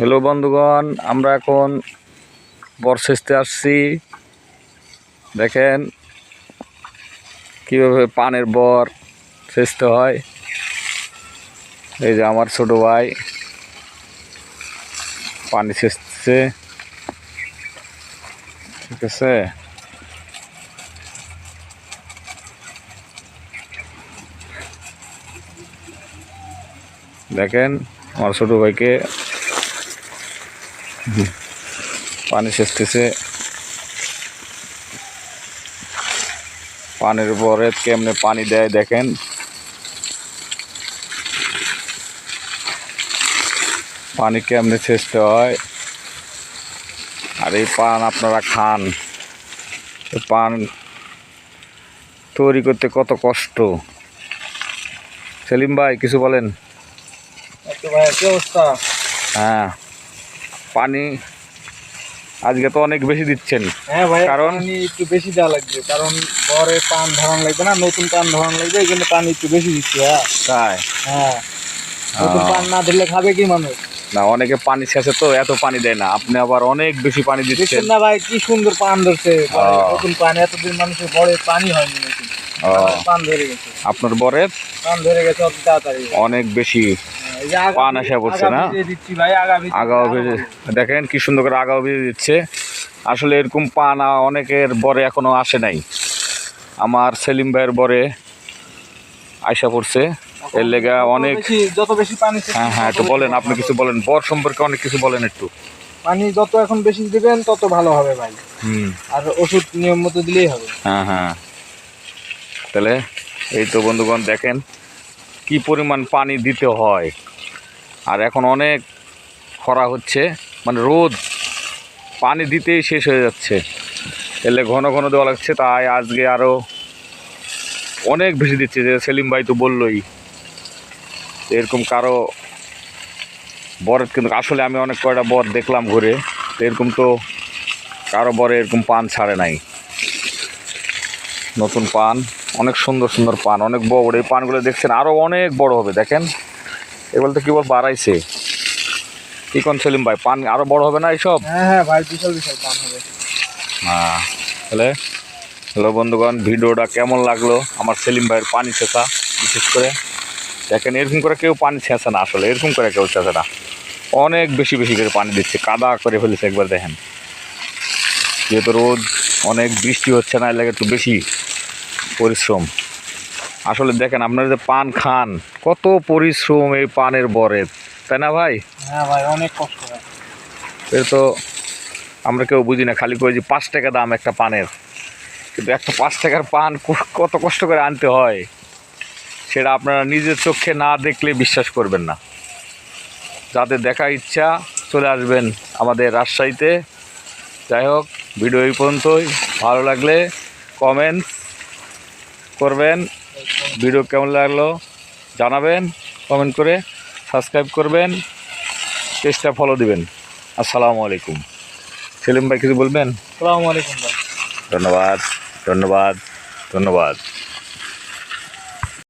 Hello বন্ধুগণ, আমরা এখন বর্ষেস্তে আসছি। দেখেন কীভাবে পানের বর সেচতে হয়। এই যে আমার ছোট ভাই পানি সেচছে ঠিক আছে? দেখেন আমার ছোট ভাইকে পানি সেচতেছে। পানির পরে কেমনে পানি দেয় দেখেন। পানি কেমনে সেচতে হয়। আর এই পান আপনারা খান। এই পান তৈরি করতে কত কষ্ট। সেলিম ভাই কিছু বলেন? ভাই অবস্থা? হ্যাঁ। পানি আজকে তো অনেক বেশি দিচ্ছেন। হ্যাঁ ভাই কারণ? একটু বেশি দেওয়া লাগবে কারণ বরে পান ধরান লাগবে না নতুন পান ধরান লাগবে এই জন্য পানি একটু বেশি দিচ্ছে হ্যাঁ। তাই? হ্যাঁ নতুন পান না দিলে খাবে কি মানুষ? না অনেকে পানি শেষে তো এত পানি দেয় না আপনি আবার অনেক বেশি পানি দিচ্ছেন। না ভাই কি সুন্দর পান ধরছে নতুন পান এতদিন মানুষের বড় পানি হয়নি পান ধরে গেছে। আপনার বরের? পান ধরে গেছে অনেক বেশি। পান এসে পড়ছে না? আগা আগাও। দেখেন কি সুন্দর করে আগাও বেজে দিচ্ছে। আসলে এরকম পানা অনেকের বরে এখনও আসে নাই। আমার সেলিম ভাইয়ের বরে আয়সা পড়ছে। এর লেগা অনেক যত বেশি পানি হ্যাঁ হ্যাঁ একটু বলেন আপনি কিছু বলেন। বর সম্পর্কে অনেক কিছু বলেন একটু। পানি যত এখন বেশি দিবেন তত ভালো হবে ভাই। হুম। আর ওষুধ নিয়ম মতো দিলেই হবে। হ্যাঁ হ্যাঁ। তাহলে এই তো বন্ধুগণ দেখেন কি পরিমাণ পানি দিতে হয়। আর এখন অনেক খরা হচ্ছে মানে রোদ। পানি দিতেই শেষ হয়ে যাচ্ছে। এলে ঘন ঘন দেওয়া লাগছে, তাই আজকে আরও অনেক বেশি দিচ্ছে, যে সেলিম ভাই তো বললোই। এরকম কারও বরের কিন্তু, আসলে আমি অনেক কয়টা বর দেখলাম ঘুরে এরকম তো কারও বরে এরকম পান ছাড়ে নাই। নতুন পান। অনেক সুন্দর সুন্দর পান অনেক বড় বড় এই পানগুলো দেখছেন আরও অনেক বড় হবে দেখেন। এগুলো তো কেবল বাড়াইছে? কি কোন সেলিম ভাই পান আরও বড় হবে না এইসব? হ্যাঁ হ্যাঁ ভাই বিশাল বিশাল পান হবে। হ্যাঁ তাহলে হ্যালো বন্ধুগণ ভিডিওটা কেমন লাগল? আমার সেলিম ভাইয়ের পানি ছেঁচা বিশেষ করে। দেখেন এরকম করে কেউ পানি ছেঁচে না আসলে এরকম করে কেউ ছেঁচে না। অনেক বেশি বেশি করে পানি দিচ্ছে কাদা করে ফেলেছে একবার দেখেন। যেহেতু রোদ অনেক বৃষ্টি হচ্ছে না এর লাগে একটু বেশি। পরিশ্রম। আসলে দেখেন আপনারা যে পান খান কত পরিশ্রম এই পানের বরে তাই না ভাই? হ্যাঁ ভাই অনেক কষ্ট হয়। এর তো আমরা কেউ বুঝি না খালি করে যে পাঁচ টাকা দাম একটা পানের। কিন্তু একটা পাঁচ টাকার পান কত কষ্ট করে আনতে হয় সেটা আপনারা নিজের চোখে না দেখলে বিশ্বাস করবেন না। যাদের দেখার ইচ্ছা চলে আসবেন আমাদের রাজশাহীতে। যাই হোক ভিডিও এই পর্যন্তই। ভালো লাগলে কমেন্ট করবেন। ভিডিও কেমন লাগল জানাবেন কমেন্ট করে সাবস্ক্রাইব করবেন পেজটা ফলো দিবেন। আসসালামু আলাইকুম। সেলিম ভাই কিছু বলবেন? আলাইকুম ভাই। ধন্যবাদ ধন্যবাদ ধন্যবাদ।